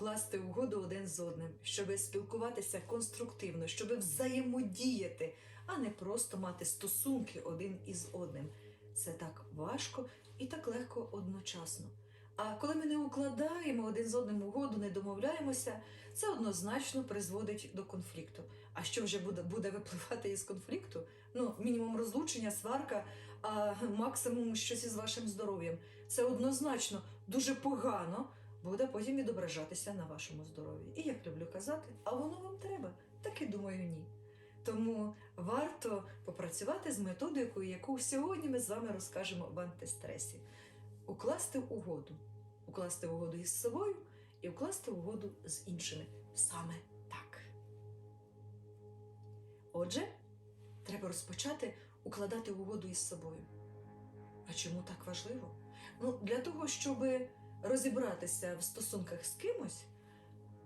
укласти угоду один з одним, щоб спілкуватися конструктивно, щоб взаємодіяти, а не просто мати стосунки один із одним. Це так важко і так легко одночасно. А коли ми не укладаємо один з одним угоду, не домовляємося, це однозначно призводить до конфлікту. А що вже буде, буде випливати із конфлікту? Ну, мінімум розлучення, сварка, а максимум щось із вашим здоров'ям. Це однозначно дуже погано буде потім відображатися на вашому здоров'ї. І як люблю казати, а воно вам треба, так і думаю, ні. Тому варто попрацювати з методикою, яку сьогодні ми з вами розкажемо в антистресі. Укласти угоду. Укласти угоду із собою і укласти угоду з іншими. Саме так. Отже, треба розпочати укладати угоду із собою. А чому так важливо? Ну, для того, щоб розібратися в стосунках з кимось,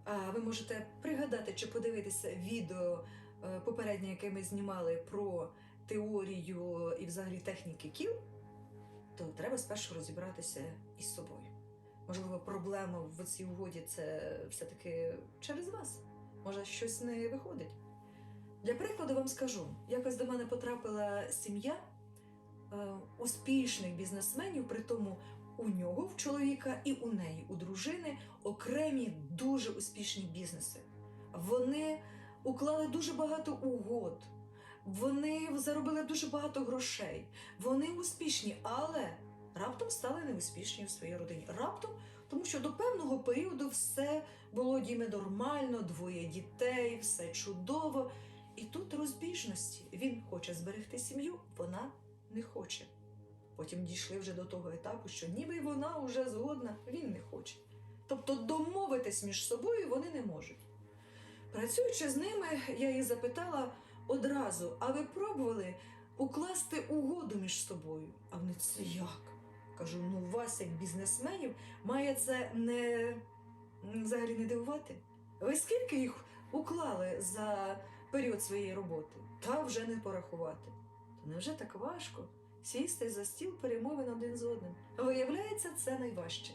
а ви можете пригадати чи подивитися відео е, попереднє, яке ми знімали про теорію і взагалі техніки кіл, то треба спершу розібратися із собою. Можливо, проблема в цій угоді це все-таки через вас. Може, щось не виходить. Для прикладу вам скажу: якось до мене потрапила сім'я е, успішних бізнесменів, при тому у нього в чоловіка і у неї, у дружини, окремі дуже успішні бізнеси. Вони уклали дуже багато угод, вони заробили дуже багато грошей, вони успішні, але раптом стали неуспішні в своїй родині. Раптом, тому що до певного періоду все було діме нормально, двоє дітей, все чудово. І тут розбіжності. Він хоче зберегти сім'ю, вона не хоче. Потім дійшли вже до того етапу, що ніби вона вже згодна, він не хоче. Тобто домовитись між собою вони не можуть. Працюючи з ними, я їх запитала одразу: а ви пробували укласти угоду між собою? А вони це як? Кажу: ну вас, як бізнесменів, має це не взагалі не дивувати. Ви скільки їх уклали за період своєї роботи? Та вже не порахувати. То невже так важко? Сісти за стіл перемовин один з одним. Виявляється, це найважче.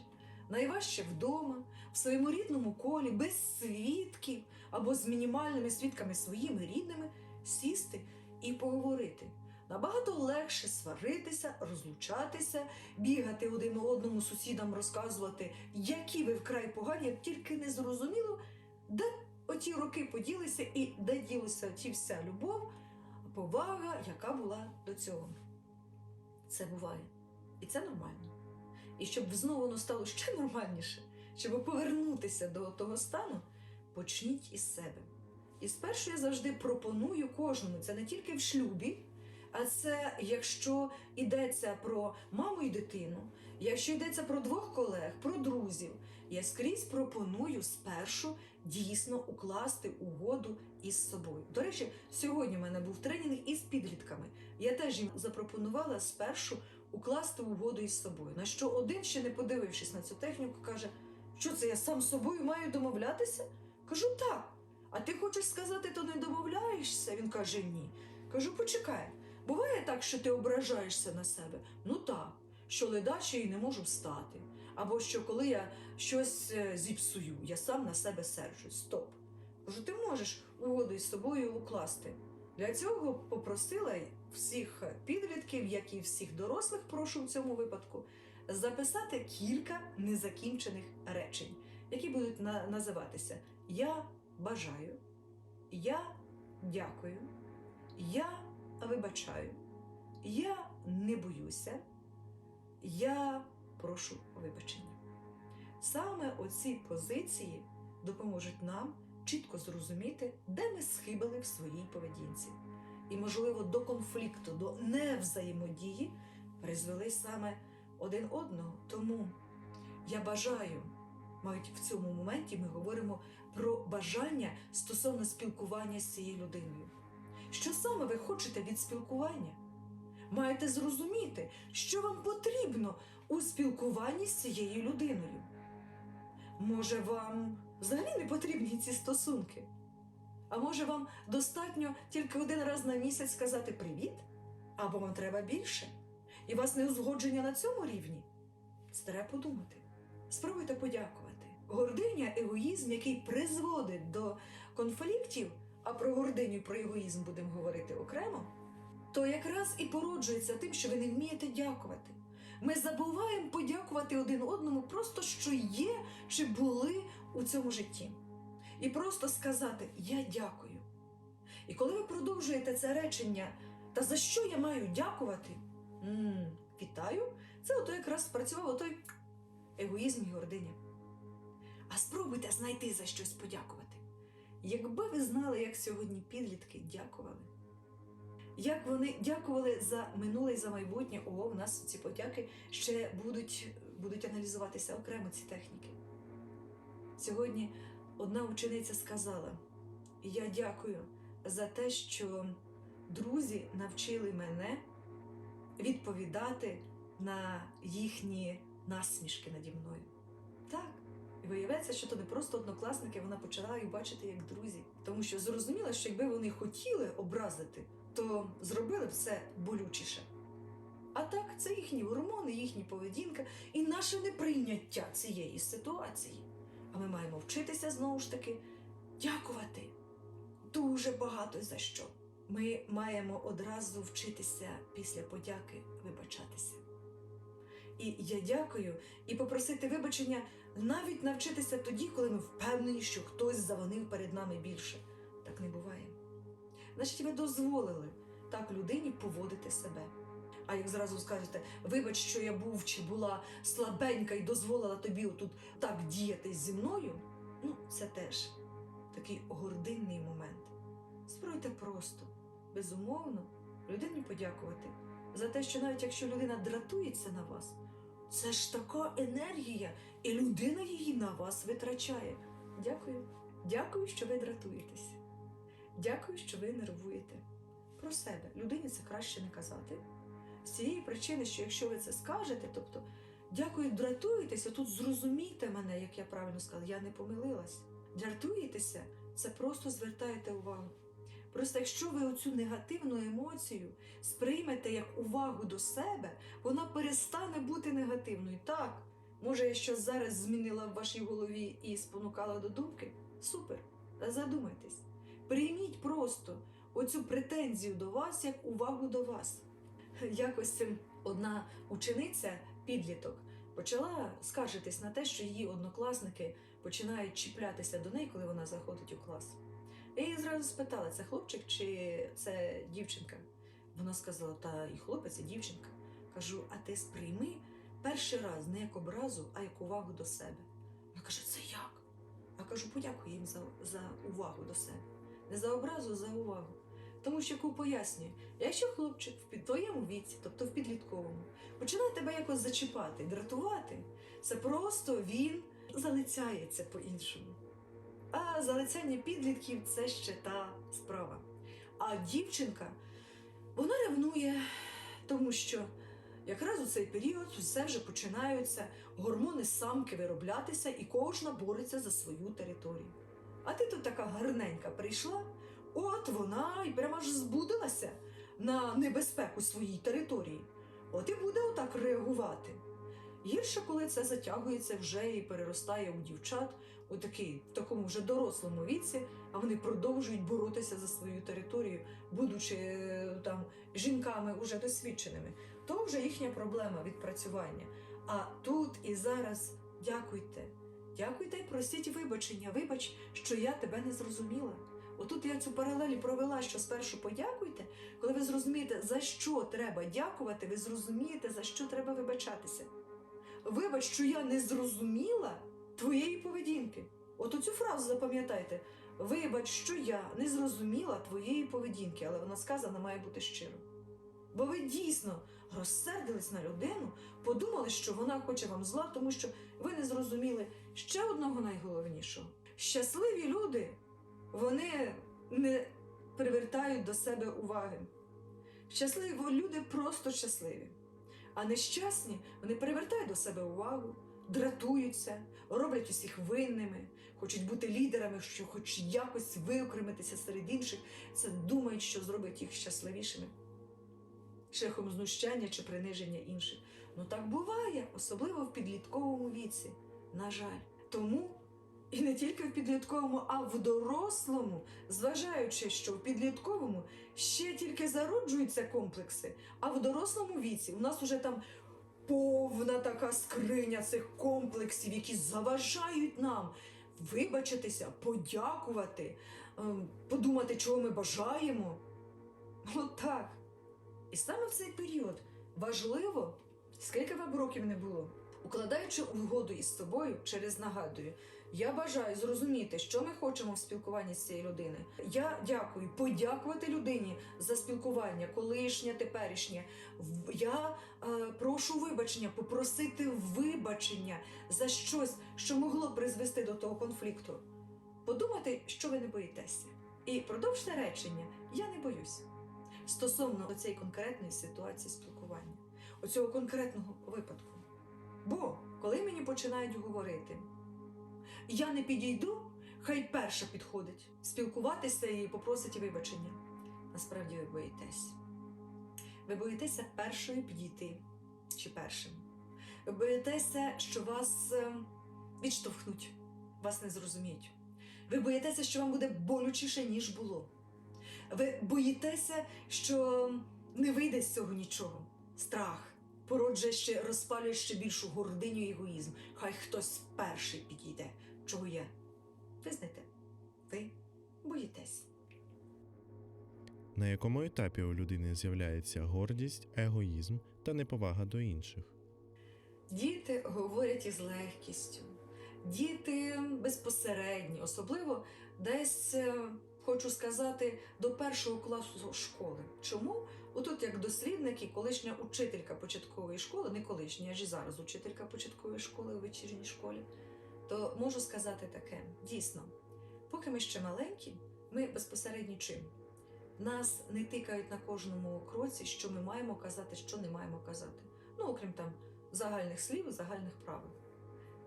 Найважче вдома, в своєму рідному колі, без свідків або з мінімальними свідками своїми рідними сісти і поговорити. Набагато легше сваритися, розлучатися, бігати один одному сусідам, розказувати, які ви вкрай погані, як тільки не зрозуміло, де оті роки поділися і де ділася ті вся любов, повага, яка була до цього. Це буває. І це нормально. І щоб знову воно стало ще нормальніше, щоб повернутися до того стану, почніть із себе. І спершу я завжди пропоную кожному, це не тільки в шлюбі, а це якщо йдеться про маму і дитину, якщо йдеться про двох колег, про друзів, я скрізь пропоную спершу дійсно укласти угоду із собою. До речі, сьогодні в мене був тренінг із підлітками. Я теж їм запропонувала спершу укласти угоду із собою. На що один, ще не подивившись на цю техніку, каже: що це я сам з собою маю домовлятися? Кажу, так. А ти хочеш сказати, то не домовляєшся? Він каже, ні. Кажу, почекай. Буває так, що ти ображаєшся на себе? Ну так, що ледаче і не можу встати. Або що коли я щось е, зіпсую, я сам на себе сержусь. Стоп. Кажу, ти можеш угоду із собою укласти. Для цього попросила всіх підлітків, як і всіх дорослих, прошу в цьому випадку, записати кілька незакінчених речень, які будуть на- називатися Я бажаю, Я дякую, Я вибачаю, Я не боюся, Я прошу вибачення. Саме оці позиції допоможуть нам чітко зрозуміти, де ми схибили в своїй поведінці. І, можливо, до конфлікту, до невзаємодії призвели саме один одного. Тому я бажаю, навіть в цьому моменті ми говоримо про бажання стосовно спілкування з цією людиною. Що саме ви хочете від спілкування? Маєте зрозуміти, що вам потрібно у спілкуванні з цією людиною. Може, вам взагалі не потрібні ці стосунки? А може, вам достатньо тільки один раз на місяць сказати привіт? Або вам треба більше? І вас не узгодження на цьому рівні? Це треба подумати. Спробуйте подякувати. гординя, егоїзм, який призводить до конфліктів, а про гординю про егоїзм будемо говорити окремо, то якраз і породжується тим, що ви не вмієте дякувати. Ми забуваємо подякувати один одному просто, що є чи були у цьому житті. І просто сказати Я дякую. І коли ви продовжуєте це речення, та за що я маю дякувати? м вітаю, це ото якраз спрацював той егоїзм і гординя. А спробуйте знайти за щось подякувати. Якби ви знали, як сьогодні підлітки дякували, як вони дякували за минуле і за майбутнє, о, у нас ці подяки ще будуть, будуть аналізуватися окремо ці техніки. Сьогодні одна учениця сказала: Я дякую за те, що друзі навчили мене відповідати на їхні насмішки наді мною. Так. І виявляється, що то не просто однокласники, вона почала їх бачити як друзі, тому що зрозуміла, що якби вони хотіли образити, то зробили б все болючіше. А так, це їхні гормони, їхні поведінка і наше неприйняття цієї ситуації. А ми маємо вчитися знову ж таки дякувати дуже багато за що. Ми маємо одразу вчитися після подяки вибачатися. І я дякую і попросити вибачення навіть навчитися тоді, коли ми впевнені, що хтось завинив перед нами більше. Так не буває. Значить, ви дозволили так людині поводити себе. А як зразу скажете, вибач, що я був чи була слабенька і дозволила тобі отут так діяти зі мною, ну, це теж такий гординний момент. Спробуйте просто, безумовно, людині подякувати за те, що навіть якщо людина дратується на вас, це ж така енергія, і людина її на вас витрачає. Дякую. Дякую, що ви дратуєтесь. Дякую, що ви нервуєте. Про себе. Людині це краще не казати. З цієї причини, що якщо ви це скажете, тобто дякую, дратуєтеся, тут зрозумійте мене, як я правильно сказала, я не помилилась. Дратуєтеся, це просто звертаєте увагу. Просто якщо ви оцю негативну емоцію сприймете як увагу до себе, вона перестане бути негативною. Так, може, я щось зараз змінила в вашій голові і спонукала до думки? Супер. Задумайтесь. Прийміть просто оцю претензію до вас як увагу до вас. Якось одна учениця, підліток, почала скаржитись на те, що її однокласники починають чіплятися до неї, коли вона заходить у клас. Я її зразу спитала, це хлопчик чи це дівчинка? Вона сказала, та і хлопець, і дівчинка. Кажу, а ти сприйми перший раз не як образу, а як увагу до себе. Вона каже, це як? А кажу, подякуй їм за, за увагу до себе. Не за образу, за увагу. Тому що яку пояснює, якщо хлопчик в твоєму віці, тобто в підлітковому, починає тебе якось зачіпати, дратувати, це просто він залицяється по-іншому. А залицяння підлітків це ще та справа. А дівчинка, вона ревнує, тому що якраз у цей період все вже починаються гормони самки вироблятися, і кожна бореться за свою територію. А ти тут така гарненька прийшла, от вона і прямо аж збудилася на небезпеку своїй території. От і буде отак реагувати. Гірше, коли це затягується вже і переростає у дівчат у такий, в такому вже дорослому віці, а вони продовжують боротися за свою територію, будучи е, там жінками уже досвідченими. То вже їхня проблема відпрацювання. А тут і зараз дякуйте. Дякуйте і просіть вибачення. Вибач, що я тебе не зрозуміла. Отут я цю паралелі провела, що спершу подякуйте, коли ви зрозумієте, за що треба дякувати, ви зрозумієте, за що треба вибачатися. Вибач, що я не зрозуміла твоєї поведінки. От оцю фразу запам'ятайте. Вибач, що я не зрозуміла твоєї поведінки, але вона сказана має бути щиро. Бо ви дійсно розсердились на людину, подумали, що вона хоче вам зла, тому що ви не зрозуміли ще одного найголовнішого. Щасливі люди, вони не привертають до себе уваги. Щасливі люди просто щасливі. А нещасні вони привертають до себе увагу, дратуються, роблять усіх винними, хочуть бути лідерами, що хоч якось виокремитися серед інших, це думають, що зробить їх щасливішими. Шляхом знущання чи приниження інших. Ну так буває, особливо в підлітковому віці. На жаль. Тому І не тільки в підлітковому, а в дорослому, зважаючи, що в підлітковому ще тільки зароджуються комплекси, а в дорослому віці у нас уже там повна така скриня цих комплексів, які заважають нам вибачитися, подякувати, ем, подумати, чого ми бажаємо. Отак. І саме в цей період важливо, скільки вам років не було, укладаючи угоду із собою через нагадую, я бажаю зрозуміти, що ми хочемо в спілкуванні з цією людиною. Я дякую, подякувати людині за спілкування, колишнє, теперішнє. Я е, прошу вибачення, попросити вибачення за щось, що могло призвести до того конфлікту. Подумати, що ви не боїтеся. І продовжте речення Я не боюсь стосовно цієї конкретної ситуації спілкування, оцього конкретного випадку. Бо коли мені починають говорити, я не підійду, хай перша підходить спілкуватися і попросить вибачення. Насправді ви боїтесь. Ви боїтеся першою підійти чи першим. Ви боїтеся, що вас е, відштовхнуть, вас не зрозуміють. Ви боїтеся, що вам буде болючіше, ніж було. Ви боїтеся, що не вийде з цього нічого. Страх породжує ще розпалює ще більшу гординю і егоїзм. Хай хтось перший підійде. Чого є? Визнайте, ви боїтесь. На якому етапі у людини з'являється гордість, егоїзм та неповага до інших? Діти говорять із легкістю, діти безпосередні, особливо десь е, хочу сказати до першого класу школи. Чому? Отут, як дослідники, колишня учителька початкової школи, не колишня, я ж і зараз учителька початкової школи у вечірній школі, то можу сказати таке: дійсно, поки ми ще маленькі, ми безпосередньо чим? Нас не тикають на кожному кроці, що ми маємо казати, що не маємо казати. Ну, окрім там загальних слів загальних правил.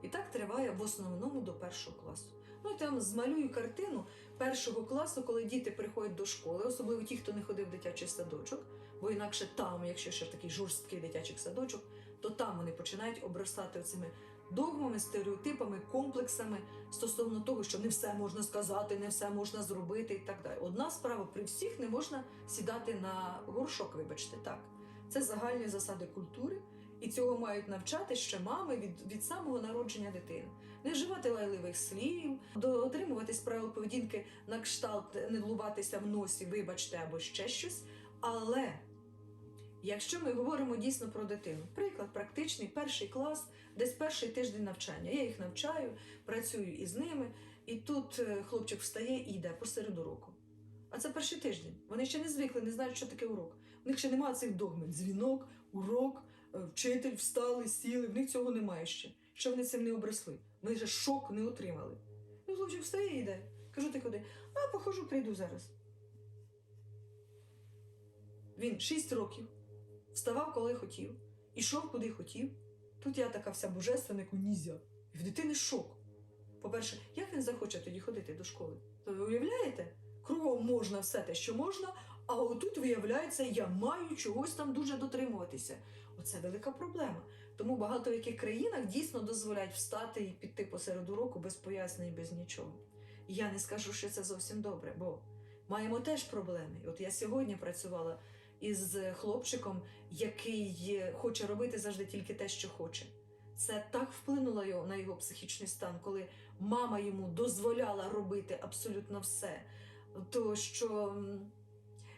І так триває в основному до першого класу. Ну і там змалюю картину першого класу, коли діти приходять до школи, особливо ті, хто не ходив в дитячий садочок, бо інакше там, якщо ще такий жорсткий дитячий садочок, то там вони починають обростати оцими догмами, стереотипами, комплексами стосовно того, що не все можна сказати, не все можна зробити і так далі. Одна справа при всіх не можна сідати на горшок, вибачте, так. Це загальні засади культури, і цього мають навчати ще мами від, від самого народження дитини. Не вживати лайливих слів, дотримуватись правил поведінки на кшталт, не луватися в носі, вибачте, або ще щось. Але якщо ми говоримо дійсно про дитину, приклад практичний, перший клас, десь перший тиждень навчання. Я їх навчаю, працюю із ними, і тут е, хлопчик встає і йде посеред уроку. А це перший тиждень. Вони ще не звикли, не знають, що таке урок. У них ще немає цих догмів. Дзвінок, урок, вчитель встали, сіли. В них цього немає ще. Що вони цим не обросли. Вони вже шок не отримали. Ну, хлопчик встає і йде. Кажу, ти куди? А, похожу, прийду зараз. Він 6 років, вставав, коли хотів, ішов, куди хотів. Тут я така вся божественна, як у нізя. І в дитини шок. По-перше, як він захоче тоді ходити до школи? То ви уявляєте? Кругом можна все те, що можна, а отут, виявляється, я маю чогось там дуже дотримуватися. Оце велика проблема. Тому багато в яких країнах дійсно дозволяють встати і піти посеред уроку без пояснень, без нічого. І я не скажу, що це зовсім добре, бо маємо теж проблеми. От я сьогодні працювала із хлопчиком, який хоче робити завжди тільки те, що хоче. Це так вплинуло на його психічний стан, коли мама йому дозволяла робити абсолютно все. То що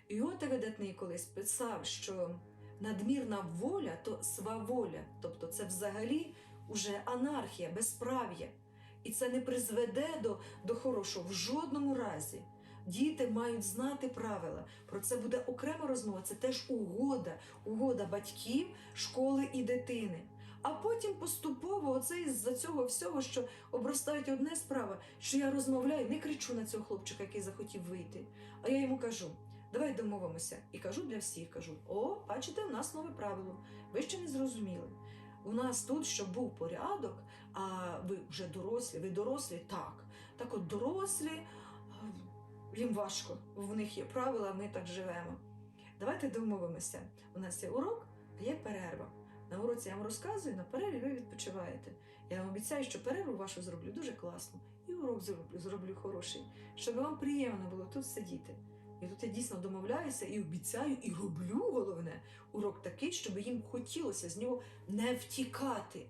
Іота видатний колись писав, що надмірна воля то сваволя, тобто це взагалі уже анархія, безправ'я. І це не призведе до, до хорошого в жодному разі. Діти мають знати правила. Про це буде окрема розмова. Це теж угода, угода батьків, школи і дитини. А потім поступово, оце із-за цього всього, що обростають одне справа, що я розмовляю, не кричу на цього хлопчика, який захотів вийти. А я йому кажу: давай домовимося. І кажу для всіх: кажу: о, бачите, в нас нове правило. Ви ще не зрозуміли. У нас тут, щоб був порядок, а ви вже дорослі, ви дорослі, так. Так от дорослі, їм важко, в них є правила, ми так живемо. Давайте домовимося. У нас є урок, а є перерва. На уроці я вам розказую, на перерві ви відпочиваєте. Я вам обіцяю, що перерву вашу зроблю дуже класно. І урок зроблю, зроблю хороший, щоб вам приємно було тут сидіти. І тут я дійсно домовляюся і обіцяю, і роблю головне урок такий, щоб їм хотілося з нього не втікати.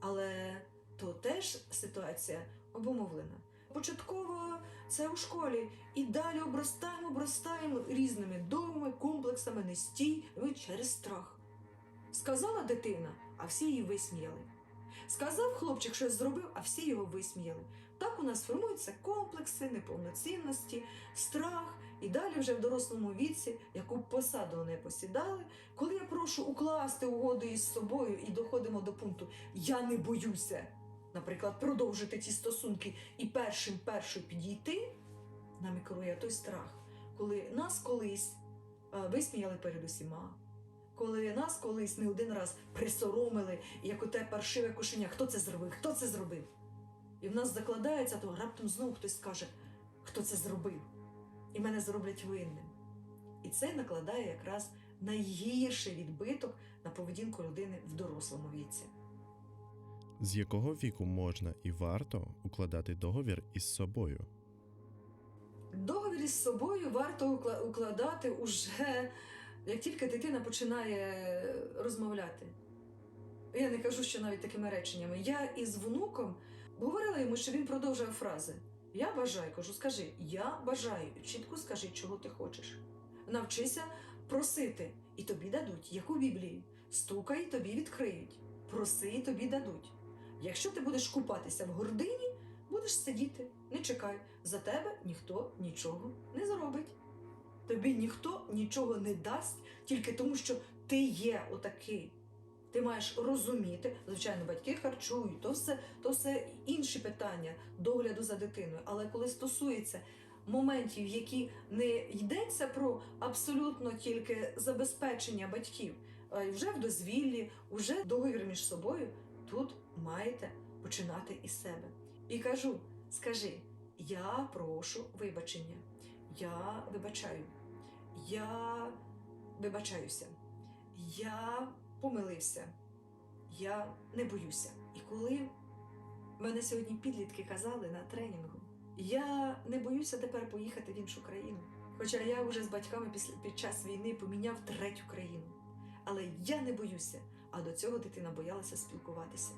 Але то теж ситуація обумовлена. Початково це у школі, і далі обростаємо, обростаємо різними домами, комплексами, не стій, ви через страх. Сказала дитина, а всі її висміяли. Сказав хлопчик, щось зробив, а всі його висміяли. Так у нас формуються комплекси, неповноцінності, страх, і далі вже в дорослому віці, яку б посаду не посідали, коли я прошу укласти угоду із собою і доходимо до пункту Я не боюся, наприклад, продовжити ці стосунки і першим першою підійти, нами керує той страх, коли нас колись е, висміяли перед усіма. Коли нас колись не один раз присоромили, як оте паршиве кошеня, хто це зробив, хто це зробив? І в нас закладається, то раптом знову хтось скаже, хто це зробив, і мене зроблять винним. І це накладає якраз найгірший відбиток на поведінку людини в дорослому віці. З якого віку можна і варто укладати договір із собою? Договір із собою варто укладати уже, як тільки дитина починає розмовляти. Я не кажу, що навіть такими реченнями. Я із внуком говорила йому, що він продовжує фрази. Я бажаю, кажу, скажи, я бажаю, чітко скажи, чого ти хочеш. Навчися просити, і тобі дадуть, як у Біблії. Стукай, тобі відкриють. Проси, і тобі дадуть. Якщо ти будеш купатися в гордині, будеш сидіти, не чекай, за тебе ніхто нічого не зробить. Тобі ніхто нічого не дасть тільки тому, що ти є отакий. Ти маєш розуміти, звичайно, батьки харчують, то все, то все інші питання догляду за дитиною. Але коли стосується моментів, які не йдеться про абсолютно тільки забезпечення батьків, вже в дозвіллі, вже договір між собою, тут маєте починати із себе. І кажу: скажи, я прошу вибачення, я вибачаю, я вибачаюся, я помилився, я не боюся. І коли мене сьогодні підлітки казали на тренінгу, я не боюся тепер поїхати в іншу країну. Хоча я вже з батьками під час війни поміняв третю країну. Але я не боюся, а до цього дитина боялася спілкуватися.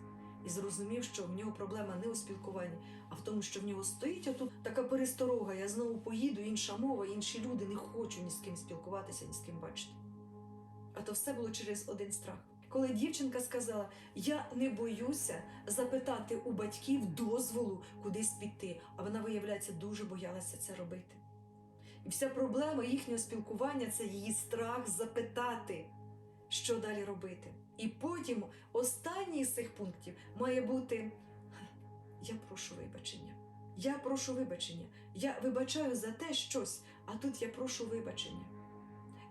І зрозумів, що в нього проблема не у спілкуванні, а в тому, що в нього стоїть отут така пересторога. Я знову поїду, інша мова, інші люди не хочу ні з ким спілкуватися, ні з ким бачити. А то все було через один страх. Коли дівчинка сказала: Я не боюся запитати у батьків дозволу кудись піти, а вона, виявляється, дуже боялася це робити. І вся проблема їхнього спілкування це її страх запитати, що далі робити. І потім останній з цих пунктів має бути: Я прошу вибачення. Я прошу вибачення. Я вибачаю за те щось, а тут я прошу вибачення.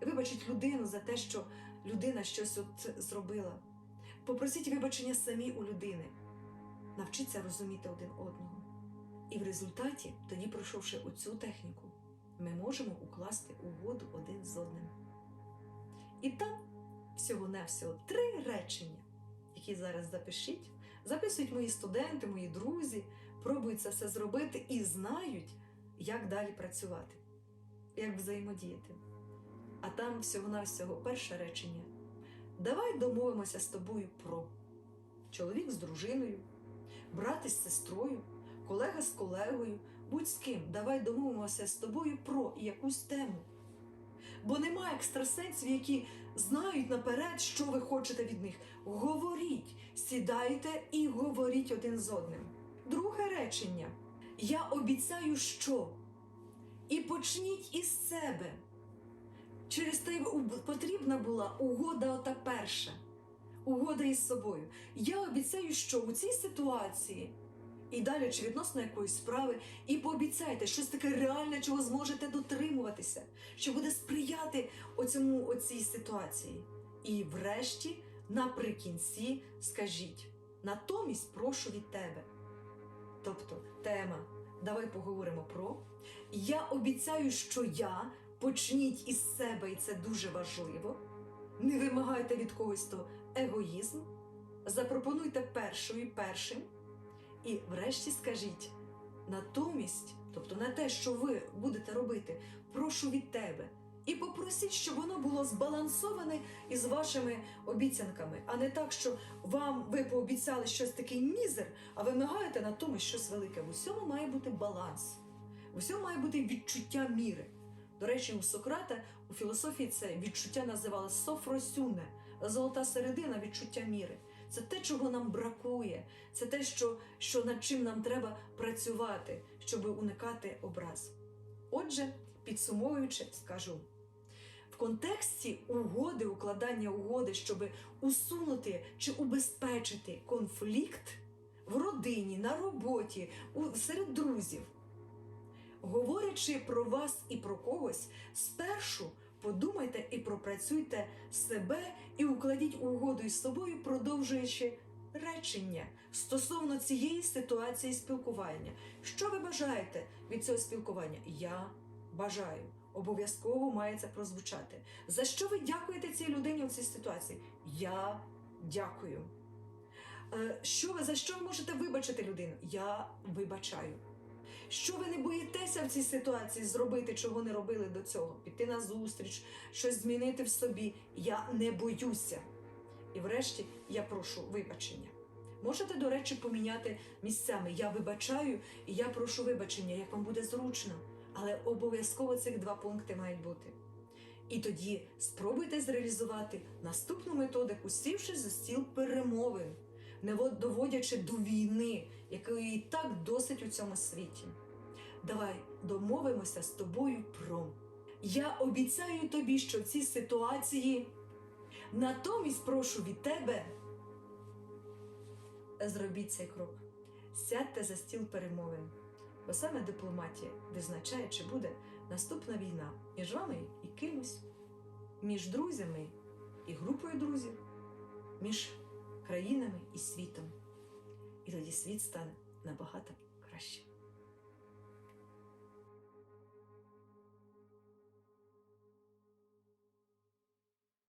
Вибачіть людину за те, що людина щось от зробила. Попросіть вибачення самі у людини. Навчіться розуміти один одного. І в результаті, тоді, пройшовши оцю техніку, ми можемо укласти угоду один з одним. І там всього-навсього три речення, які зараз запишіть, записують мої студенти, мої друзі, пробують це все зробити і знають, як далі працювати, як взаємодіяти. А там всього-навсього перше речення. Давай домовимося з тобою про чоловік з дружиною, брат із сестрою, колега з колегою, будь з ким, давай домовимося з тобою про якусь тему. Бо немає екстрасенсів, які знають наперед, що ви хочете від них. Говоріть, сідайте і говоріть один з одним. Друге речення. Я обіцяю, що. І почніть із себе. Через те потрібна була угода ота перша. Угода із собою. Я обіцяю, що у цій ситуації і далі чи відносно якоїсь справи, і пообіцяйте щось таке реальне, чого зможете дотримуватися, що буде сприяти оцьому оцій ситуації. І врешті, наприкінці, скажіть: натомість прошу від тебе. Тобто, тема Давай поговоримо про. Я обіцяю, що я почніть із себе, і це дуже важливо. Не вимагайте від когось то егоїзм, запропонуйте першою першим, і врешті скажіть натомість, тобто на те, що ви будете робити, прошу від тебе. І попросіть, щоб воно було збалансоване із вашими обіцянками, а не так, що вам ви пообіцяли щось такий мізер, а вимагаєте на тому щось велике. В усьому має бути баланс, в усьому має бути відчуття міри. До речі, у Сократа у філософії це відчуття називали софросюне, золота середина відчуття міри. Це те, чого нам бракує, це те, що, що над чим нам треба працювати, щоб уникати образ. Отже, підсумовуючи, скажу. В контексті угоди, укладання угоди, щоб усунути чи убезпечити конфлікт в родині, на роботі, серед друзів, говорячи про вас і про когось, спершу подумайте і пропрацюйте себе і укладіть угоду із собою, продовжуючи речення стосовно цієї ситуації спілкування. Що ви бажаєте від цього спілкування? Я бажаю. Обов'язково має це прозвучати. За що ви дякуєте цій людині у цій ситуації? Я дякую. Е, Що ви за що ви можете вибачити людину? Я вибачаю. Що ви не боїтеся в цій ситуації зробити, чого не робили до цього? Піти на зустріч, щось змінити в собі. Я не боюся. І врешті я прошу вибачення. Можете, до речі, поміняти місцями. Я вибачаю і я прошу вибачення, як вам буде зручно. Але обов'язково цих два пункти мають бути. І тоді спробуйте зреалізувати наступну методику, сівши за стіл перемовин, не доводячи до війни, якої і так досить у цьому світі. Давай домовимося з тобою про. Я обіцяю тобі, що в цій ситуації натомість прошу від тебе. Зробіть цей крок. Сядьте за стіл перемовин. Бо саме дипломатія визначає, чи буде наступна війна між вами і кимось, між друзями і групою друзів, між країнами і світом. І тоді світ стане набагато краще.